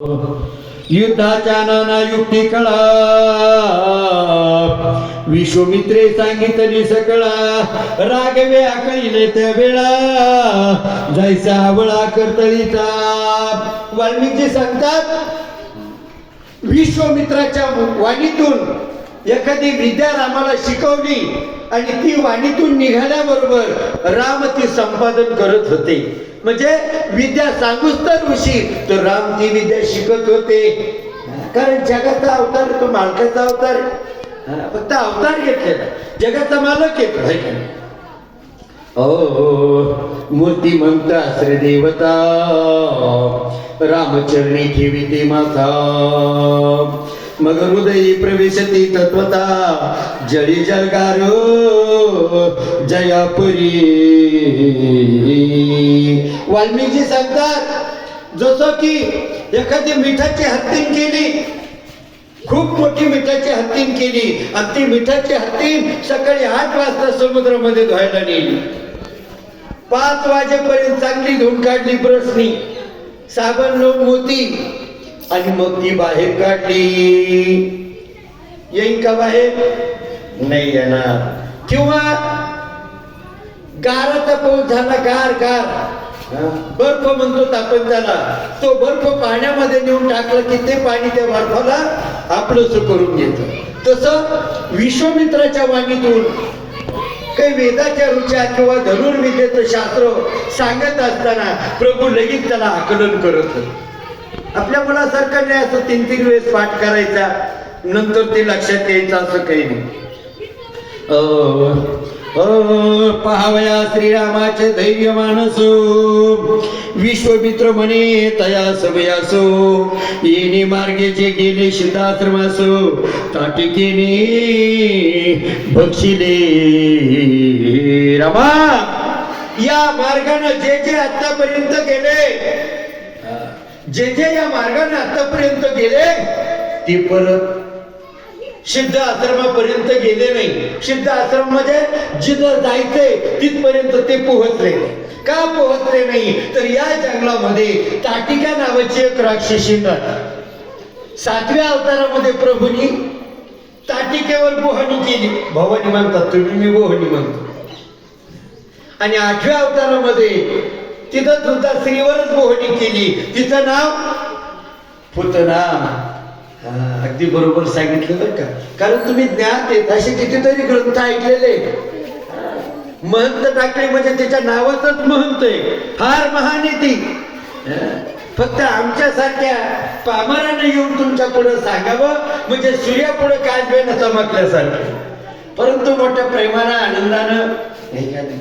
युद्धाच्या नाना युक्ती कळा विश्वमित्रे सांगितली सकळा. रागवे आकळीले त्या वेळा जायचा आवळा करतळीचा. वाल्मिकी सांगतात विश्वमित्राच्या वाणीतून एखादी विद्या रामाला शिकवली आणि ती वाणीतून निघाल्याबरोबर राम ती संपादन करत होते. म्हणजे विद्या सांगूच तर ऋषी तर राम ती विद्या शिकत होते. कारण जगाचा अवतार तो मालकाचा अवतार फक्त अवतार घेतलेला जगाचा मालक येतो है का नाही? ओ श्री देवता. रामचरणी ठेवी ते माता मग हृदयी प्रवेशती तत्वता जळी जलगारो जयापुरी. वाल्मिकी सांगतात जसं की एखादी मिठाची हत्तीन केली खूप मोठी मिठाची हत्तीन केली आणि ती मिठाची हत्तीन सकाळी आठ वाजता समुद्रामध्ये धुवायला नेली. पाच वाजेपर्यंत चांगली धुवून काढली ब्रशनी. साबण लोक मोती. आणि मग ती बाहेर काढली. येईन का बाहेर? नाही येणार. किंवा गाराचा पाऊस झाला गार गार. बर्फ म्हणतो आपण त्याला. तो बर्फ पाण्यामध्ये नेऊन टाकलं की ते पाणी त्या बर्फाला आपलंच करून घेत. तसं विश्वमित्राच्या वाणीतून काही वेदाच्या रुच्या किंवा धनुर्विद्येचं शास्त्र सांगत असताना प्रभू लगेच त्याला आकलन करत आपल्या मुलासारखं नाही असं तीन तीन वेळेस पाठ करायचा. नंतर ते लक्षात यायचं असं काही नाही. पहावया श्रीरामाचे धैर्य मानसो विश्वमित्र म्हणे तया समयासो येणे मार्गे जे गेले शिताश्रमासो ताटिकेने बक्षिले. रमा या मार्गानं जे जे आतापर्यंत गेले जे जे या मार्गाने आतापर्यंत गेले ते परत सिद्ध आश्रमापर्यंत गेले नाही. सिद्ध आश्रममध्ये जिथं जायचंय तिथपर्यंत ते पोहोचले का पोहोचले नाही? तर या जंगलामध्ये ताटिका नावाची एक राक्षसी राहते. सातव्या अवतारामध्ये प्रभूंनी ताटिकेवर बोहणी केली. भवानी म्हणतात तुम्ही मी बोहणी म्हणतो. आणि आठव्या अवतारामध्ये तिथं सुद्धा स्त्रीवरच मोहणी केली. तिचं नाव? पुतना अगदी बरोबर सांगितलं बरं का. कारण तुम्ही ज्ञात आहेत असे कितीतरी ग्रंथ ऐकलेले. महंत टाकले म्हणजे त्याच्या नावातच महंत आहे. फार महान आहे ती. फक्त आमच्यासारख्या पामरानं येऊन तुमच्यापुढे सांगावं म्हणजे सूर्या पुढे काय बेन चमकल्यासारखं परंतु मोठ्या प्रेमानं आनंदानं हे का नाही.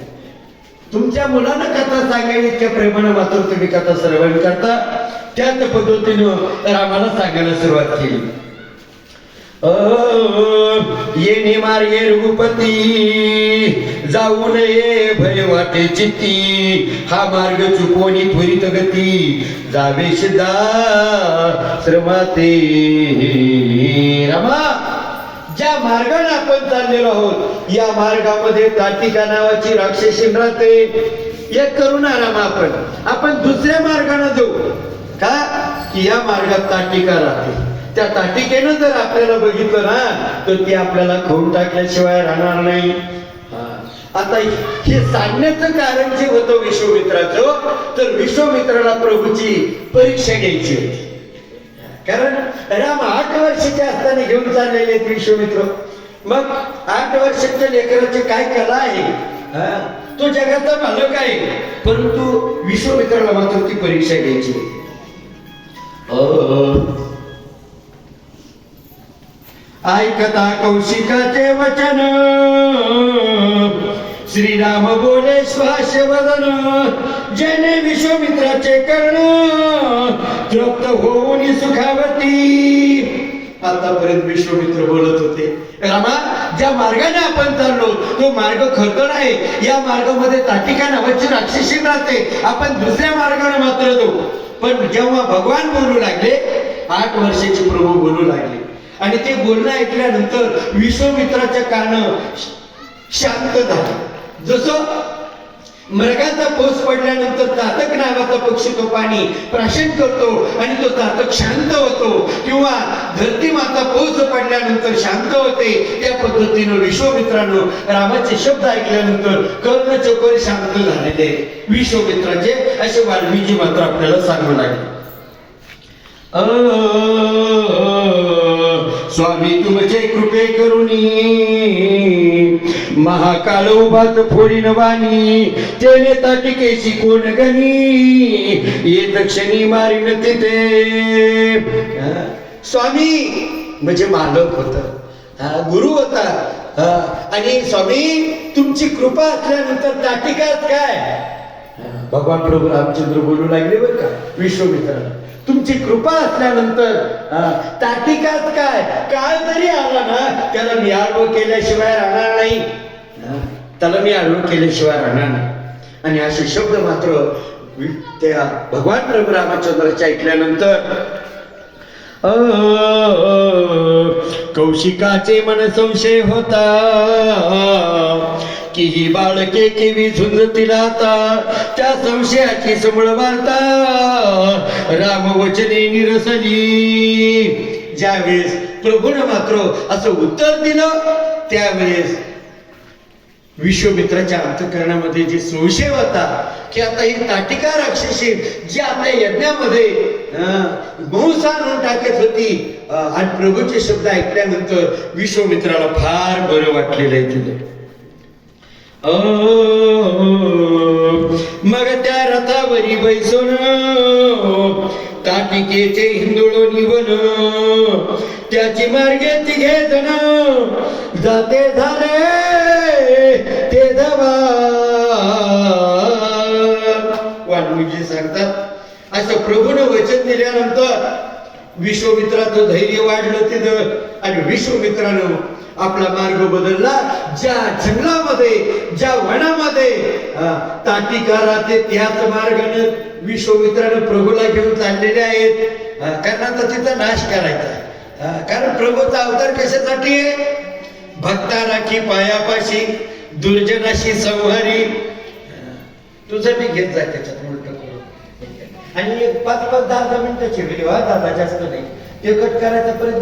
तुमच्या मुलांना कथा सांगायला इतक्या प्रेमानं मात्र तुम्ही कथा सर्वण करता. त्याच पद्धतीनं रामाला सांगायला सुरुवात केली. अ, येणे मार्गे रघुपती जाऊ नये भय वाटे चित्ती. हा मार्ग चुकवणी त्वरित गती. जावे सिद्धा श्रमाते. ज्या मार्गाने आपण चाललेलो आहोत. या मार्गामध्ये ताटिका नावाची राक्षसी राहते एक करू ना रामा आपण. आपण दुसऱ्या मार्गाने जाऊ. का? की या मार्गात ताटिका राहते. त्या ताटिकेनं जर आपल्याला बघितलं ना तर ती आपल्याला खाऊन टाकल्याशिवाय राहणार नाही. हा. आता हे सांगण्याचं कारण जे होतं विश्वमित्राचं तर विश्वमित्राला प्रभूची परीक्षा घ्यायची होती. कारण राम आठ वर्षाचे असताना घेऊन चाललेले आहेत विश्वमित्र मग आठ वर्षाच्या लेकराची काय कला आहे? तो जगाचा मालक आहे. परंतु विश्वमित्राला मात्र ती परीक्षा घ्यायची. ऐकता कौशिकाचे वचन. श्रीराम बोले श्वास वदन. जने विश्वमित्राचे कर्ण तृप्त होऊन सुखावती. आतापर्यंत विश्वमित्र बोलत होते. रामा ज्या मार्गाने आपण चाललो तो मार्ग खरतर आहे. या मार्गामध्ये ताटिका नावाची राक्षसी राहते. आपण दुसऱ्या मार्गाने मात्र जाऊ. पण जेव्हा भगवान बोलू लागले आठ वर्षाचे प्रभू बोलू लागले. आणि ते बोलणं ऐकल्यानंतर विश्वमित्राच्या कान शांत झालं. जसं मृगाचा पोस पडल्यानंतर तातक नावाचा पक्षी तो पाणी प्राशन करतो आणि तो तातक शांत होतो. किंवा धरती माता पोस पडल्यानंतर शांत होते. त्या पद्धतीनं विश्वमित्रांनो रामाचे शब्द ऐकल्यानंतर कर्ण चौकर शांत झालेले. विश्वमित्राचे असे वाल्मिकी मात्र आपल्याला सांगू लागले अ, स्वामी तुमचे कृपे करुणी. महाकाल उभात फोडीन वाणी. तेने ताटिकेशी कोण गणी येत दक्षिणी मारीन तिथे. स्वामी म्हणजे मालक होत. गुरु होता. आणि स्वामी तुमची कृपा असल्यानंतर ताटिकात काय? भगवान प्रभू रामचंद्र बोलू लागले बरं का? विश्वमित्र तुमची कृपा असल्यानंतर हा, ताटिकात काय? काळ जरी आला ना त्याला मी आडवं केल्याशिवाय राहणार नाही. त्याला मी अनुभव केल्याशिवाय राहणार नाही. आणि असे शब्द मात्र त्या भगवान प्रभू रामचंद्राच्या ऐकल्यानंतर कौशिकाचे मन संशय होता. की ही बाळके केवी झुंजतील आता त्या संशयाची समळ वार्ता रामवचने निरसली. ज्यावेळेस प्रभूनं मात्र असं उत्तर दिलं त्यावेळेस विश्वमित्राच्या अंतकरणामध्ये जे संशय होता की आता ही ताटिका राक्षसी जी आपल्या यज्ञामध्ये टाकत होती आणि प्रभूचे शब्द ऐकल्यानंतर विश्वमित्राला फार बरं वाटलेलं आहे तिथे. मग त्या रथावरी बैसून ताटिकेचे हिंदुळो निवन त्याची मार्गे तिघे जण जाते झाले. ते धवा सांगतात असं प्रभूनं वचन दिल्यानंतर विश्वमित्राचं धैर्य वाढलं तिथं आणि विश्वमित्रानं आपला मार्ग बदलला. ज्या जंगलामध्ये ज्या वनामध्ये अं, त्याच मार्गाने विश्वमित्रानं प्रभूला घेऊन चाललेले आहेत. कारण आता तिचा नाश करायचा कारण प्रभूचा अवतार कशासाठी आहे? भक्ता राखी पायापाशी. दुर्जनाशी संहारी. तुझं मी घेत जाय त्याच्यात उलट करून. आणि एक पाच पाच दहा दहा मिनिटाची व्हिडिओ हा दादा जास्त नाही. ते कट करायचा परत